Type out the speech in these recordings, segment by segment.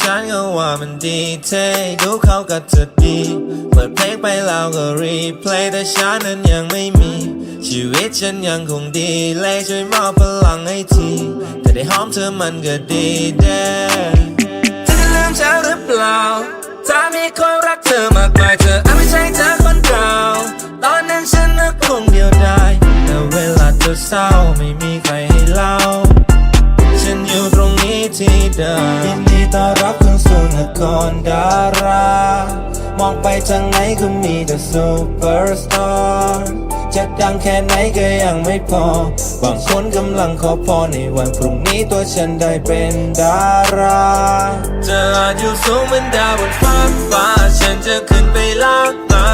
ฉันก็ว่ามันดีเท่ดูเขาก็เธอดี เปิดเพลงไปแล้วก็รีเพลย์แต่ฉันนั้นยังไม่มี ชีวิตฉันยังคงดีเลยช่วยมอบพลังให้ที แต่ได้หอมเธอมันก็ดีเด้เธอจะลืมฉันหรือเปล่า ถ้ามีคนรักเธอมากมายเธออาจไม่ใช่เธอคนเก่าตอนนั้นฉันนึกคงเดียวดายแต่เวลาเธอเศร้า นดีต้อนรับเข้าสู่นครดารามองไปทางไหนก็มีแต่ซูเปอร์สตาร์จะดังแค่ไหนก็ยังไม่พอ บางคนกำลังขอพรในวันพรุ่งนี้ตัวฉันได้เป็นดาราเธออาจอยู่สูงเหมือนดาวบนฟ้าฟ้าฉันจะขึ้นไปลากมา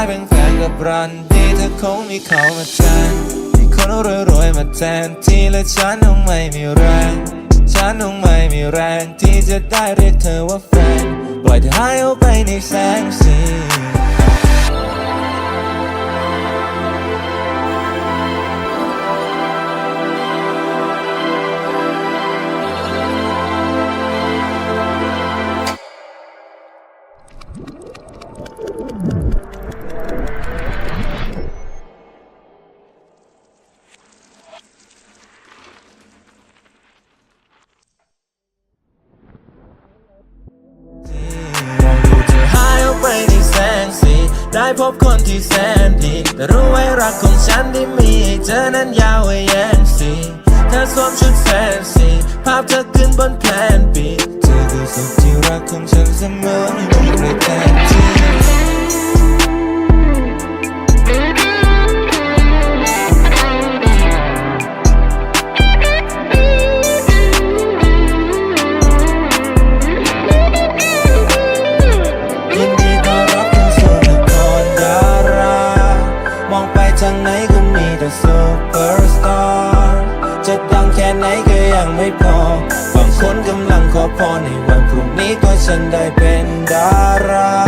ายเป็นแฟนกับรันดีเธอคงมีเขามาแทนมีคนรวยๆมาแทนที่และฉันคงไม่มีแรง ฉันคงไม่มีแรงที่จะได้เรียกเธอว่าแฟน ปล่อยเธอหายเอาไปในแสงสี พบคนที่แสนดีแต่รู้ไว้รักของฉันที่มีให้เธอนั้นยาวไว้แย่งสีเธอสวมชุดแฟนซีภาพเธอขึ้นบนแผนปีเธอคือสุดที่รักของฉันเสมอไม่มีใครแทนที่ พรในวันพรุ่งนี้ตัวฉันได้เป็นดารา